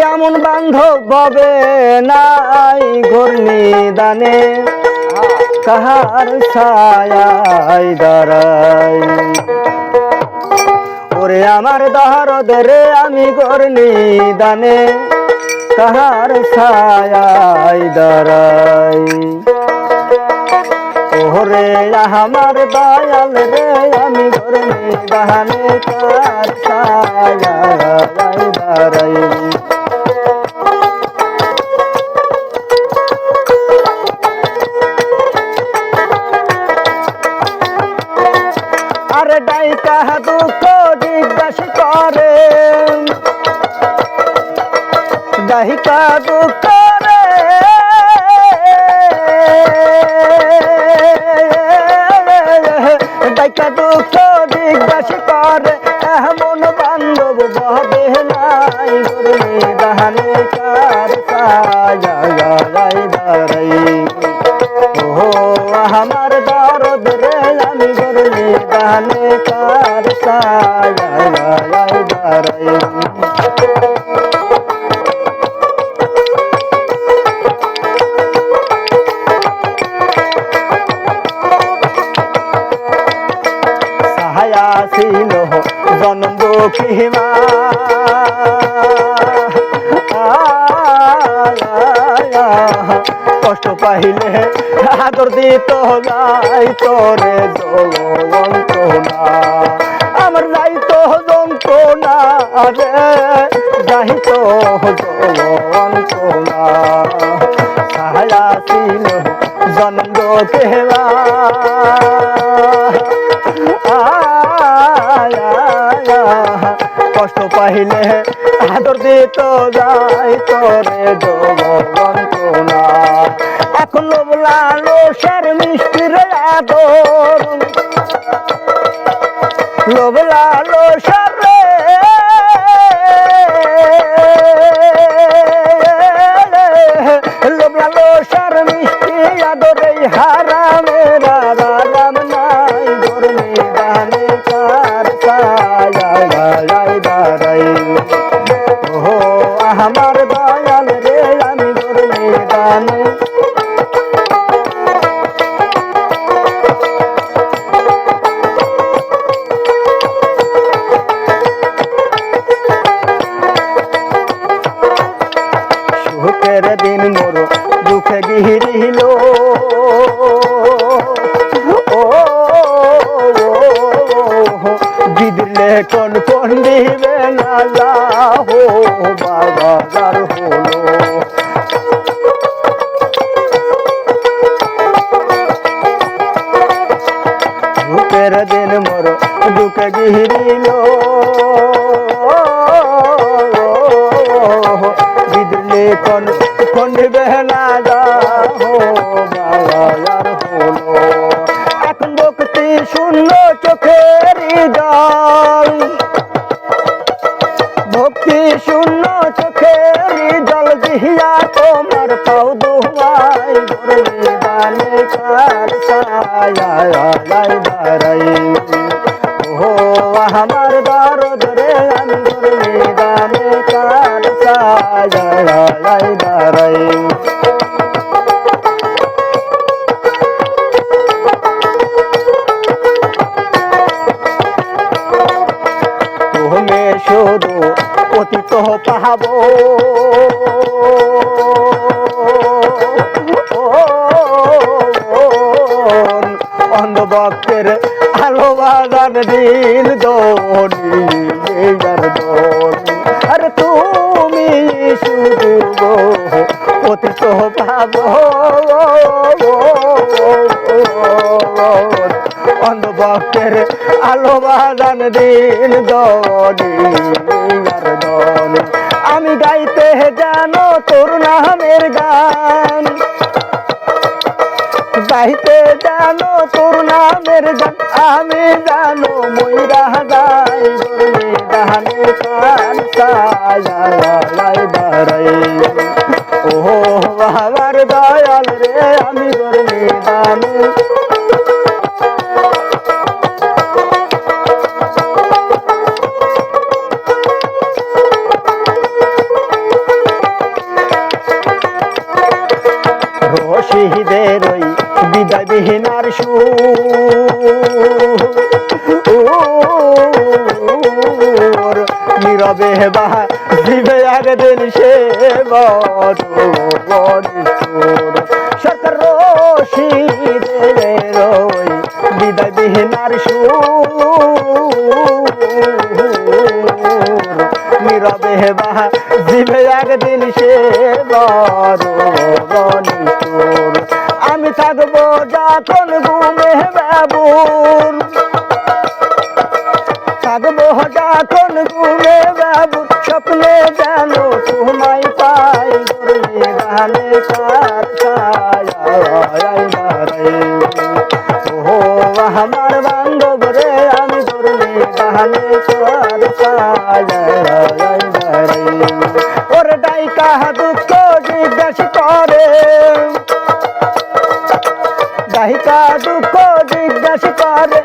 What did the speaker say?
এমন বান্ধব হবে নাই ঘূর্ণি দানে। কাহার ছায়াই দাঁড়াই। ওরে আমার দহরদ রে, আমি ঘূর্ণি দানে। কাহার ছায়াই দাঁড়াই। ওরে আমার দয়াল রে, আমি ঘূর্ণি দানে কার ছায়াই দাঁড়াই। ডাইকা দুঃখ রে ডাইকা দুঃখ জিজ্ঞাস করে। এমন বান্ধব, বহবে নাই গুরু দাহানে কার সাজাই দাঁড়াই ও আমার দরদ রে, আমি কার সাহায়া ছিল জন্ম দুঃখীমা কষ্ট পাইলে আদর দিত যাই তোরে যন্ত্রণা। আমার যাই তো যন্ত্রণা রে যাই তো যন্ত্রণা। সাহায্য ছিল জন্ম কেবা পাইলে আদর দিত যাই তোরে যন্ত্রণা এখন লোবলালো সের মিষ্টির আদর। লোবলালো সের মিষ্টি হারামেরা মোর দুঃখে গিরিল ও দিদিলে কোন কোন দিবে না হো বাবার হলো। দুঃখের দিন মোর দুঃখ গিরিল বিদলে কোন কোন বেহনা যা হো বাবার হলো। এখন বকতি শূন্য চোখের জল। ভক্তি শূন্য চোখের জল দিহিয়া তোমার পাও দুহাই গরলি দানে কার সায়াই দাঁড়াই ও সায়াই দাঁড়াই তুমি শুধু অতীত পাহাব অন্ধভক্তের আলো বাগান দোন আরে তুমি অন্ধভক্তের আলো বাগান দিন আর আমি গাইতে জানো তোর নামের গান গাইতে জানো তোর নামের গান আমি জানো ময়রা গাই গরলে দয়ালাই বাড়াই ওহো আমার দয়াল রে আমি ধর্মী দানু নীরবে বা দিবে একদিন সে বিদায় বিহীনার নীরবে বা দিবে একদিন সে আমি থাকব যখন ঘুমে বাবুর। থাকব যখন স্বপ্নে যেন তোমায় পাই গরমে গানে কার আমার বান্ধব রে, আমি গরমে গানে কার ওর ডাইকা দুঃখ জিজ্ঞাস করে। দাহিকা দুঃখ জিজ্ঞাসা করে।